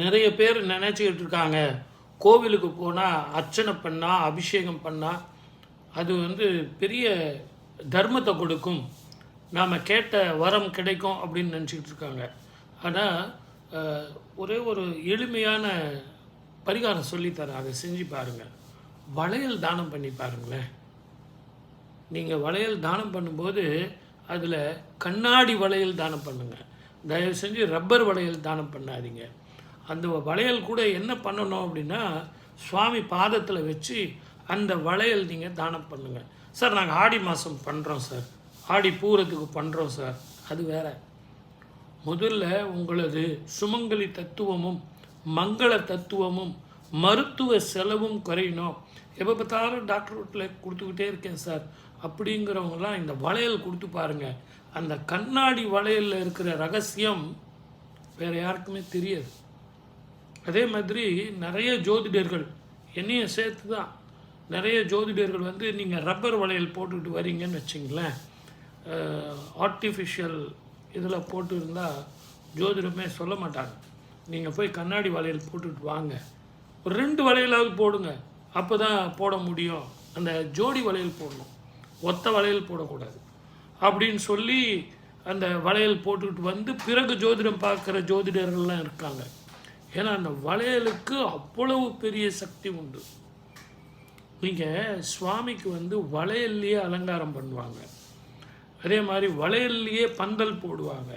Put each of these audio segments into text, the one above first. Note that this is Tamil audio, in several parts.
நிறைய பேர் நினச்சிக்கிட்டு இருக்காங்க. கோவிலுக்கு போனால் அர்ச்சனை பண்ணால் அபிஷேகம் பண்ணால் அது வந்து பெரிய தர்மத்தை கொடுக்கும். நாம் கேட்ட வரம் கிடைக்கும் அப்படின்னு நினச்சிக்கிட்டு இருக்காங்க. ஆனால் ஒரே ஒரு எளிமையான பரிகாரம் சொல்லித்தரேன் அதை செஞ்சு பாருங்கள் வளையல் தானம் பண்ணி பாருங்களேன். நீங்கள் வளையல் தானம் பண்ணும்போது அதில் கண்ணாடி வளையல் தானம் பண்ணுங்கள் தயவு செஞ்சு ரப்பர் வளையல் தானம் பண்ணாதீங்க. அந்த வளையல் கூட என்ன பண்ணணும் அப்படின்னா சுவாமி பாதத்தில் வச்சு அந்த வளையல் நீங்கள் தானம் பண்ணுங்கள் சார் நாங்கள் ஆடி மாதம் பண்ணுறோம் சார். ஆடி பூரத்துக்கு பண்ணுறோம் சார். அது வேற. முதல்ல உங்களது சுமங்கலி தத்துவமும் மங்கள தத்துவமும் மருத்துவ செலவும் குறையணும். எப்போ பார்த்தாலும் டாக்டர் வீட்டில் கொடுத்துக்கிட்டே இருக்கேன் சார். அப்படிங்கிறவங்கலாம் இந்த வளையல் கொடுத்து பாருங்க. அந்த கண்ணாடி வளையலில் இருக்கிற ரகசியம் வேறு யாருக்குமே தெரியாது. அதே மாதிரி நிறைய ஜோதிடர்கள் என்னையும் சேர்த்து தான் நிறைய ஜோதிடர்கள் வந்து நீங்கள் ரப்பர் வளையல் போட்டுக்கிட்டு வரீங்கன்னு வச்சிங்களேன். ஆர்டிஃபிஷியல் இதில் போட்டு இருந்தால் ஜோதிடமே சொல்ல மாட்டாங்க. நீங்கள் போய் கண்ணாடி வளையல் போட்டுட்டு வாங்க. ஒரு ரெண்டு வளையலாவது போடுங்க. அப்போ தான் போட முடியும். அந்த ஜோடி வளையல் போடணும். ஒத்த வளையல் போடக்கூடாது. அப்படின்னு சொல்லி அந்த வளையல் போட்டுக்கிட்டு வந்து பிறகு ஜோதிடம் பார்க்குற ஜோதிடர்கள்லாம் இருக்காங்க. ஏன்னா அந்த வளையலுக்கு அவ்வளவு பெரிய சக்தி உண்டு. நீங்கள் சுவாமிக்கு வந்து வளையல்லையே அலங்காரம் பண்ணுவாங்க. அதே மாதிரி வளையல்லையே பந்தல் போடுவாங்க.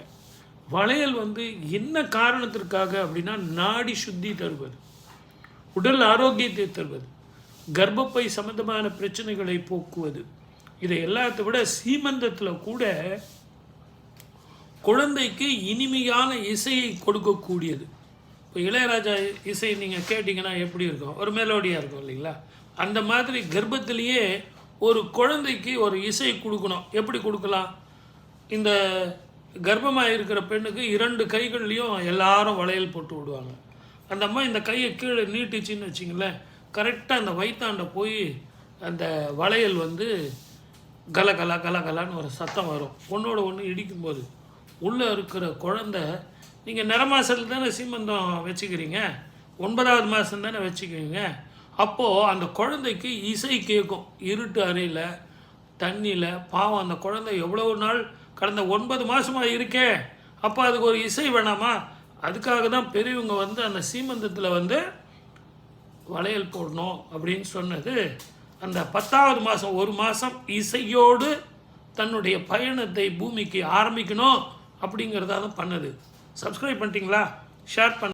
வளையல் வந்து என்ன காரணத்திற்காக அப்படின்னா நாடி சுத்தி தருவது. உடல் ஆரோக்கியத்தை தருவது. கர்ப்பப்பை சம்பந்தமான பிரச்சனைகளை போக்குவது. இதை எல்லாத்தை விட சீமந்தத்தில் கூட குழந்தைக்கு இனிமையான இசையை கொடுக்கக்கூடியது. இப்போ இளையராஜா இசை நீங்கள் கேட்டிங்கன்னா எப்படி இருக்கும்? ஒரு மெலோடியாக இருக்கும் இல்லைங்களா? அந்த மாதிரி கர்ப்பத்திலேயே ஒரு குழந்தைக்கு ஒரு இசை கொடுக்கணும். எப்படி கொடுக்கலாம்? இந்த கர்ப்பமாக இருக்கிற பெண்ணுக்கு இரண்டு கைகள்லேயும் எல்லாரும் வளையல் போட்டு விடுவாங்க. அந்த அம்மா இந்த கையை கீழே நீட்டுச்சின்னு வச்சிங்களேன் கரெக்டாக அந்த வயிற்றாண்ட போய் அந்த வளையல் வந்து கல கல கல கலான்னு ஒரு சத்தம் வரும். ஒன்றோட ஒன்று இடிக்கும்போது. உள்ளே இருக்கிற குழந்தை நீங்கள் நிற மாதத்தில் தானே சீமந்தம் வச்சுக்கிறீங்க? ஒன்பதாவது மாதம் தானே வச்சுக்கிறீங்க? அப்போது அந்த குழந்தைக்கு இசை கேட்கும் இருட்டு அறையில் தண்ணியில் பாவம் அந்த குழந்தை எவ்வளோ நாள் கடந்த ஒன்பது மாதமாக இருக்கே? அப்போ அதுக்கு ஒரு இசை வேணாமா? அதுக்காக தான் பெரியவங்க வந்து அந்த சீமந்தத்தில் வந்து வளையல் போடணும் அப்படின்னு சொன்னது. அந்த பத்தாவது மாதம் ஒரு மாதம் இசையோடு தன்னுடைய பயணத்தை பூமிக்கு ஆரம்பிக்கணும். அப்படிங்கிறதா தான் பண்ணுது. சப்ஸ்கிரைப் பண்ணிட்டீங்களா? ஷேர் பண்ண.